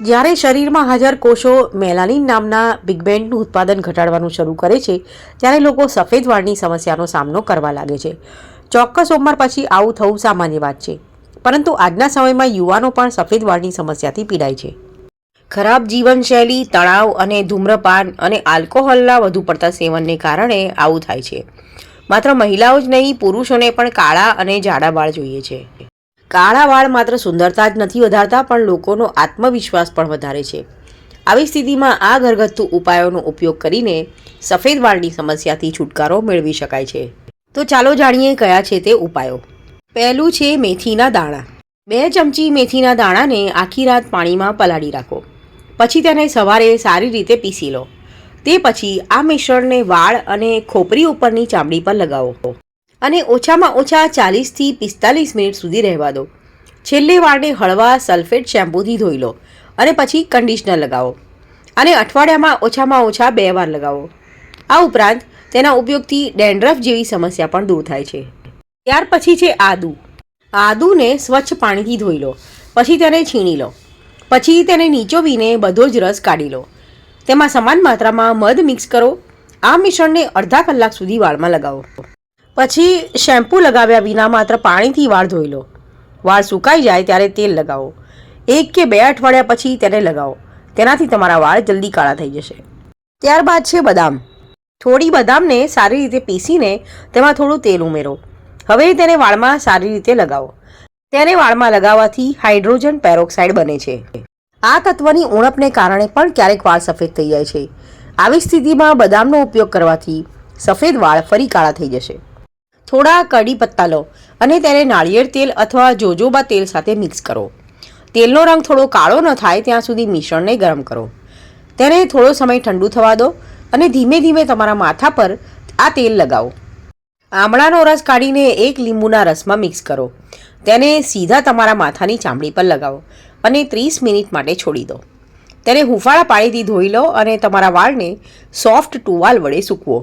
જ્યારે શરીરમાં હાજર કોષો મેલાનિન નામના પિગમેન્ટનું ઉત્પાદન ઘટાડવાનું શરૂ કરે છે, ત્યારે લોકો સફેદ વાળની સમસ્યાનો સામનો કરવા લાગે છે. ચોક્કસ ઉંમર પછી આવું થવું સામાન્ય વાત છે, પરંતુ આજના સમયમાં યુવાનો પણ સફેદ વાળની સમસ્યાથી પીડાય છે. ખરાબ જીવનશૈલી, તણાવ અને ધૂમ્રપાન અને આલ્કોહોલના વધુ પડતા સેવનને કારણે આવું થાય છે. માત્ર મહિલાઓ જ નહીં, પુરુષોને પણ કાળા અને જાડા વાળ જોઈએ છે. કાળા વાળ માત્ર સુંદરતા જ નથી વધારતા, પણ લોકોનો આત્મવિશ્વાસ પણ વધારે છે. આવી સ્થિતિમાં આ ઘરગથ્થુ ઉપાયોનો ઉપયોગ કરીને સફેદ વાળની સમસ્યાથી છુટકારો મેળવી શકાય છે. તો ચાલો જાણીએ કયા છે તે ઉપાયો. પહેલું છે મેથીના દાણા. બે ચમચી મેથીના દાણાને આખી રાત પાણીમાં પલાળી રાખો. પછી તેને સવારે સારી રીતે પીસી લો. તે પછી આ મિશ્રણને વાળ અને ખોપરી ઉપરની ચામડી પર લગાવો. અને ઓછામાં ઓછા ચાલીસથી પિસ્તાલીસ મિનિટ સુધી રહેવા દો. છેલ્લે વાળને હળવા સલ્ફેટ શેમ્પૂથી ધોઈ લો અને પછી કંડિશનર લગાવો. અને અઠવાડિયામાં ઓછામાં ઓછા બે વાર લગાવો. આ ઉપરાંત તેના ઉપયોગથી ડેન્ડ્રફ જેવી સમસ્યા પણ દૂર થાય છે. ત્યાર પછી છે આદુ. આદુને સ્વચ્છ પાણીથી ધોઈ લો, પછી તેને છીણી લો, પછી તેને નીચોવીને બધો જ રસ કાઢી લો. તેમાં સમાન માત્રામાં મધ મિક્સ કરો. આ મિશ્રણને અડધા કલાક સુધી વાળમાં લગાવો. પછી શેમ્પૂ લગાવ્યા વિના માત્ર પાણીથી વાળ ધોઈ લો. વાળ સુકાઈ જાય ત્યારે તેલ લગાવો. એક કે બે અઠવાડિયા પછી તેને લગાવો. તેનાથી તમારા વાળ જલ્દી કાળા થઈ જશે. ત્યારબાદ છે બદામ. થોડી બદામને સારી રીતે પીસીને તેમાં થોડું તેલ ઉમેરો. હવે તેને વાળમાં સારી રીતે લગાવો. તેને વાળમાં લગાવવાથી હાઇડ્રોજન પેરોક્સાઇડ બને છે. આ તત્વની ઉણપને કારણે પણ ક્યારેક વાળ સફેદ થઈ જાય છે. આવી સ્થિતિમાં બદામનો ઉપયોગ કરવાથી સફેદ વાળ ફરી કાળા થઈ જશે. થોડા કડી પત્તા લો અને તેને નાળિયેર તેલ અથવા જોજોબા તેલ સાથે મિક્સ કરો. તેલનો રંગ થોડો કાળો ન થાય ત્યાં સુધી મિશ્રણને ગરમ કરો. તેને થોડો સમય ઠંડુ થવા દો અને ધીમે ધીમે તમારા માથા પર આ તેલ લગાવો. આમળાનો રસ કાઢીને એક લીંબુના રસમાં મિક્સ કરો. તેને સીધા તમારા માથાની ચામડી પર લગાવો અને ત્રીસ મિનિટ માટે છોડી દો. તેને હુંફાળા પાણીથી ધોઈ લો અને તમારા વાળને સોફ્ટ ટુવાલ વડે સૂકવો.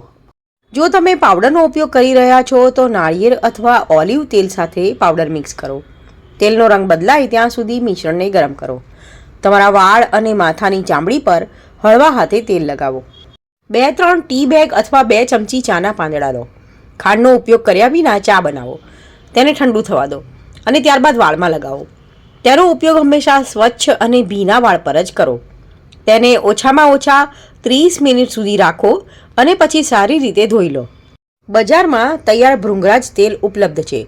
જો તમે પાવડરનો ઉપયોગ કરી રહ્યા છો, તો નાળિયેર અથવા ઓલિવ તેલ સાથે પાવડર મિક્સ કરો. તેલનો રંગ બદલાય ત્યાં સુધી મિશ્રણને ગરમ કરો. તમારા વાળ અને માથાની ચામડી પર હળવા હાથે તેલ લગાવો. બે, ત્રણ ટી બેગ અથવા બે ચમચી ચાના પાંદડા લો. ખાંડનો ઉપયોગ કર્યા વિના ચા બનાવો. તેને ઠંડુ થવા દો અને ત્યારબાદ વાળમાં લગાવો. તેનો ઉપયોગ હંમેશા સ્વચ્છ અને ભીના વાળ પર જ કરો. તેને ઓછામાં ઓછા ત્રીસ મિનિટ સુધી રાખો અને પછી સારી રીતે ધોઈ લો. બજારમાં તૈયાર ભૃંગરાજ તેલ ઉપલબ્ધ છે.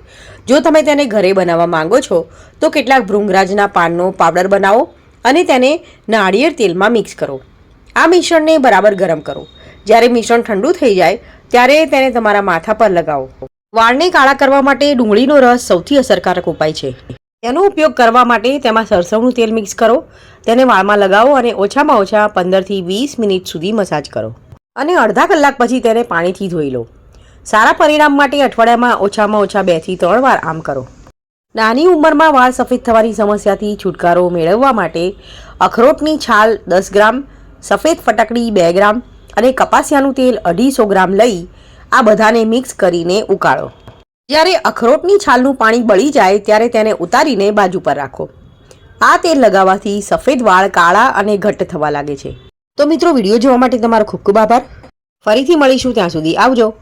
જો તમે તેને ઘરે બનાવવા માંગો છો, તો કેટલાક ભૃંગરાજના પાનનો પાવડર બનાવો અને તેને નાળિયેર તેલમાં મિક્સ કરો. આ મિશ્રણને બરાબર ગરમ કરો. જ્યારે મિશ્રણ ઠંડુ થઈ જાય, ત્યારે તેને તમારા માથા પર લગાવો. વાળને કાળા કરવા માટે ડુંગળીનો રસ સૌથી અસરકારક ઉપાય છે. તેનો ઉપયોગ કરવા માટે તેમાં સરસવનું તેલ મિક્સ કરો. તેને વાળમાં લગાવો અને ઓછામાં ઓછા પંદરથી વીસ મિનિટ સુધી મસાજ કરો. અને અડધા કલાક પછી તેને પાણીથી ધોઈ લો. સારા પરિણામ માટે અઠવાડિયામાં ઓછામાં ઓછા બેથી ત્રણ વાર આમ કરો. નાની ઉંમરમાં વાળ સફેદ થવાની સમસ્યાથી છુટકારો મેળવવા માટે અખરોટની છાલ દસ ગ્રામ, સફેદ ફટકડી બે ગ્રામ અને કપાસિયાનું તેલ અઢીસો ગ્રામ લઈ આ બધાને મિક્સ કરીને ઉકાળો. જ્યારે અખરોટની છાલનું પાણી બળી જાય ત્યારે તેને ઉતારીને બાજુ પર રાખો. આ તેલ લગાવવાથી સફેદ વાળ કાળા અને ઘટ્ટ થવા લાગે છે. તો મિત્રો વીડિયો જોવા માટે તમારો ખૂબ ખૂબ આભાર. ફરીથી મળીશું ત્યાં સુધી. આવજો.